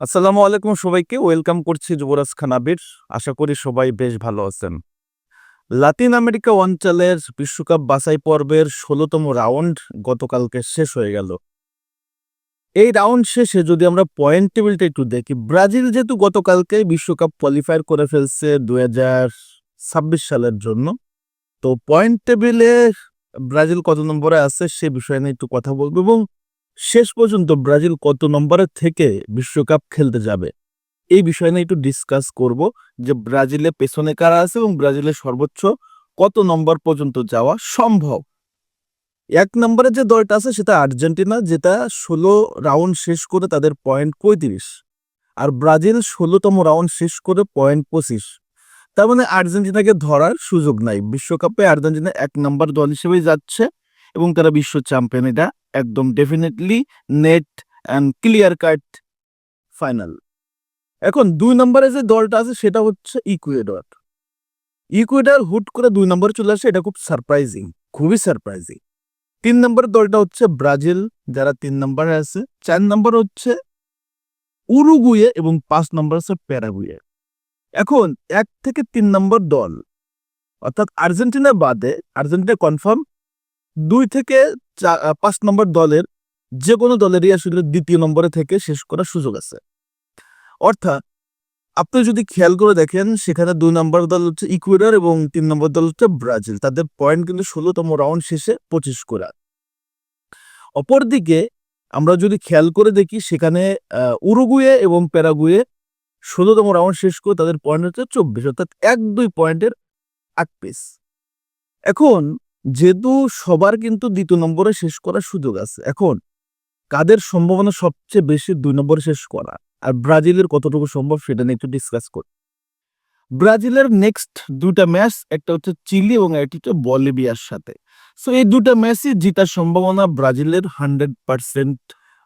আসসালামু আলাইকুম সবাইকে, ওয়েলকাম করছি যুবরাজ খান আবির আশা করি সবাই বেশ ভালো আছেন। লাতিন আমেরিকা অঞ্চলের বিশ্বকাপ বাছাই পর্বের ষোলোতম রাউন্ড গতকালকে শেষ হয়ে গেল। এই রাউন্ড শেষে যদি আমরা পয়েন্ট টেবিলটা একটু দেখি, ব্রাজিল যেহেতু গতকালকে বিশ্বকাপ কোয়ালিফাই করে ফেলছে ছাব্বিশ সালের জন্য। তো পয়েন্ট টেবিলে ব্রাজিল কত নম্বরে আছে সে বিষয়ে নিয়ে একটু কথা বলব এবং শেষ পর্যন্ত ব্রাজিল কত নম্বরের থেকে বিশ্বকাপ খেলতে যাবে? এই বিষয় নিয়ে একটু ডিসকাস করব যে ব্রাজিলে পেছনে কারা আছে এবং ব্রাজিলের সর্বোচ্চ কত নম্বর পর্যন্ত যাওয়া সম্ভব? এক নম্বরে যে দলটা আছে সেটা আর্জেন্টিনা, যেটা ষোলো রাউন্ড শেষ করে তাদের পয়েন্ট পঁয়ত্রিশ। আর ব্রাজিল ষোলোতম রাউন্ড শেষ করে পয়েন্ট পঁচিশ। তার মানে আর্জেন্টিনাকে ধরার সুযোগ নাই। বিশ্বকাপে আর্জেন্টিনা এক নম্বর দল হিসেবেই যাচ্ছে। এবং তারা বিশ্ব চ্যাম্পিয়ন এটা একদম definitely net and clear cut final এখন দুই নম্বরে যে দলটা আছে, সেটা হচ্ছে ইকুয়েডর ইকুয়েডর হুট করে দুই নম্বরে চলে আসে, এটা খুব সারপ্রাইজিং খুবই সারপ্রাইজিং তিন নম্বরের দলটা হচ্ছে ব্রাজিল, যারা তিন নম্বরে আছে। চার নম্বর হচ্ছে উরুগুয়ে এবং পাঁচ নম্বর আছে প্যারাগুয়ে। এখন এক থেকে তিন নম্বর দল, অর্থাৎ আর্জেন্টিনা বাদে, আর্জেন্টিনা কনফার্ম দুই থেকে পাঁচ নম্বর দলের যে কোনো দলেরই আসলে দ্বিতীয় নম্বরে থেকে শেষ করার সুযোগ আছে। অর্থাৎ আপনি যদি খেয়াল করে দেখেন, সেখানে দুই নম্বর দল হচ্ছে ইকুয়েডর এবং তিন নম্বর দল হচ্ছে ব্রাজিল। তাদের পয়েন্ট কিন্তু ষোলোতম রাউন্ড শেষে পঁচিশ করা। অপরদিকে আমরা যদি খেয়াল করে দেখি, সেখানে উরুগুয়ে এবং প্যারাগুয়ে ষোলোতম রাউন্ড শেষ করে তাদের পয়েন্ট হচ্ছে চব্বিশ, অর্থাৎ এক দুই পয়েন্টের আট পিস। এখন যেহেতু সবার কিন্তু দ্বিতীয় নম্বরে শেষ করার সুযোগ আছে। এখন, কাদের সম্ভাবনা সবচেয়ে বেশি দুই নম্বরে শেষ করা? আর ব্রাজিলের কতটুকু সম্ভব সেটা নিয়ে একটু ডিসকাস করি। ব্রাজিলের নেক্সট দুটা ম্যাচ একটা হচ্ছে চিলি এবং একটি হচ্ছে বলিভিয়ার সাথে। সো এই দুটা ম্যাচই জিতার সম্ভাবনা ব্রাজিলের হান্ড্রেড পার্সেন্ট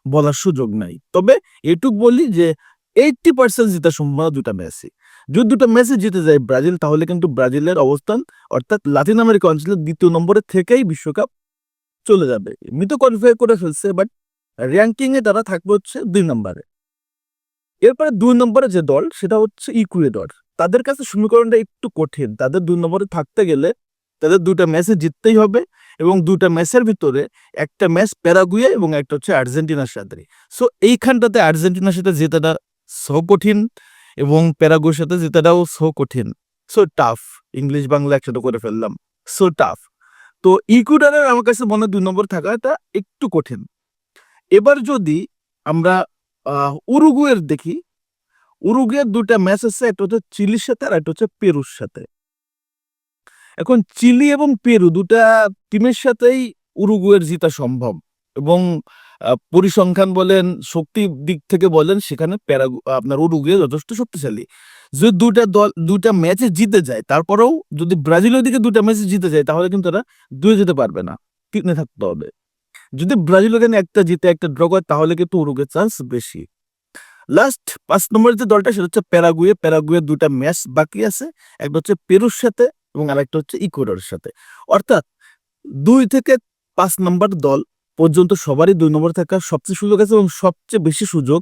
বলার সুযোগ নাই। তবে এটুক বলি যে এইটটি পার্সেন্ট জিতার সম্ভাবনা দুটা ম্যাচই যদি দুটো ম্যাচে জিতে যায় ব্রাজিল, তাহলে কিন্তু ব্রাজিলের অবস্থান, অর্থাৎ লাতিন আমেরিকা অঞ্চলের দ্বিতীয় নম্বরে থেকেই বিশ্বকাপ চলে যাবে। এমনি তো কোয়ালিফাই করে ফেলছে বাট র্যাঙ্কিং এ তারা থাকবে হচ্ছে দুই নম্বরে। এরপরে দুই নম্বরে যে দল, সেটা হচ্ছে ইকুয়েডর। তাদের কাছে সমীকরণটা একটু কঠিন। তাদের দুই নম্বরে থাকতে গেলে তাদের দুটা ম্যাচে জিততেই হবে এবং দুটা ম্যাচের ভিতরে একটা ম্যাচ প্যারাগুয়ে এবং একটা হচ্ছে আর্জেন্টিনার সাথে। সো এইখানটাতে আর্জেন্টিনার সাথে জেতাটা সো কঠিন। এবং প্যারাগুয়ের সাথে জেতাটাও সো কঠিন। সো টাফ ইংলিশ, বাংলা একসাথে করে ফেললাম। সো টাফ তো ইকুয়েডরের আমার কাছে মনে দুই নম্বর থাকাটা একটু কঠিন। এবার যদি আমরা উরুগুয়ের দেখি, উরুগুয়ের দুটা ম্যাচ আছে, একটা হচ্ছে চিলির সাথে আর একটা হচ্ছে পেরুর সাথে। এখন চিলি এবং পেরু দুটা টিমের সাথেই উরুগুয়ের জিতা সম্ভব। এবং পরিসংখ্যান বলেন, শক্তি দিক থেকে বলেন, সেখানে প্যারাগু আপনার উরুগুয়ে যথেষ্ট শক্তিশালী। যদি দুটা দল দুটা ম্যাচে জিতে যায়, তারপরেও যদি ব্রাজিলের দিকে দুটা ম্যাচে জিতে যায়, তাহলে কিন্তু তারা দুয়ে যেতে পারবে না। টিকনে থাকতে হবে। যদি ব্রাজিল ওখানে একটা জিতে, একটা ড্র করে, তাহলে কিন্তু উরুগের চান্স বেশি। লাস্ট পাঁচ নম্বরের যে দলটা, সেটা হচ্ছে প্যারাগুয়ে। প্যারাগুয়ে দুটা ম্যাচ বাকি আছে। একটা হচ্ছে পেরুর সাথে এবং আরেকটা হচ্ছে ইকুয়েডরের সাথে। অর্থাৎ দুই থেকে পাঁচ নম্বর দল পর্যন্ত সবারই দুই নম্বর থাকার সবচেয়ে সুযোগ আছে এবং সবচেয়ে বেশি সুযোগ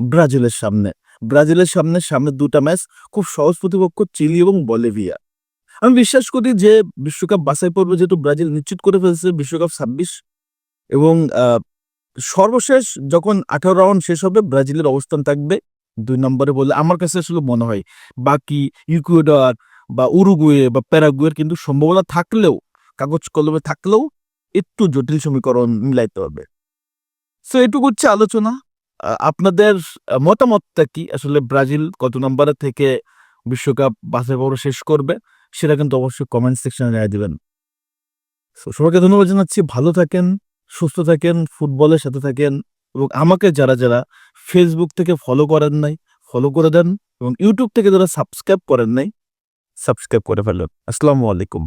ব্রাজিলের সামনে। ব্রাজিলের সামনে সামনে দুটা ম্যাচ, খুব সহজ প্রতিপক্ষ চিলি এবং বলিভিয়া। আমি বিশ্বাস করি যে বিশ্বকাপ বাছাই পর্বে যেহেতু ব্রাজিল নিশ্চিত করে ফেলছে বিশ্বকাপ ছাব্বিশ এবং সর্বশেষ যখন আঠারো রাউন্ড শেষ হবে, ব্রাজিলের অবস্থান থাকবে দুই নম্বরে বলে আমার কাছে আসলে মনে হয়। বাকি ইকুয়েডর বা উরুগুয়ে বা প্যারাগুয়ের কিন্তু সম্ভাবনা থাকলেও, কাগজ কলমে থাকলেও একটু জটিল সমীকরণ মিলাইতে হবে। সো এটুকু হচ্ছে আলোচনা। আপনাদের মতামতটা কি? আসলে ব্রাজিল কত নম্বরে থেকে বিশ্বকাপ বাছাই পর্ব শেষ করবে সেটা কিন্তু অবশ্যই কমেন্ট সেকশনে জানিয়ে দিবেন। So, সবাইকে ধন্যবাদ জানাচ্ছি। ভালো থাকেন সুস্থ থাকেন ফুটবলের সাথে থাকেন এবং আমাকে যারা যারা ফেসবুক থেকে ফলো করেন নাই ফলো করে দেন এবং ইউটিউব থেকে যারা সাবস্ক্রাইব করেন নাই সাবস্ক্রাইব করে ফেলেন। আসসালামু আলাইকুম।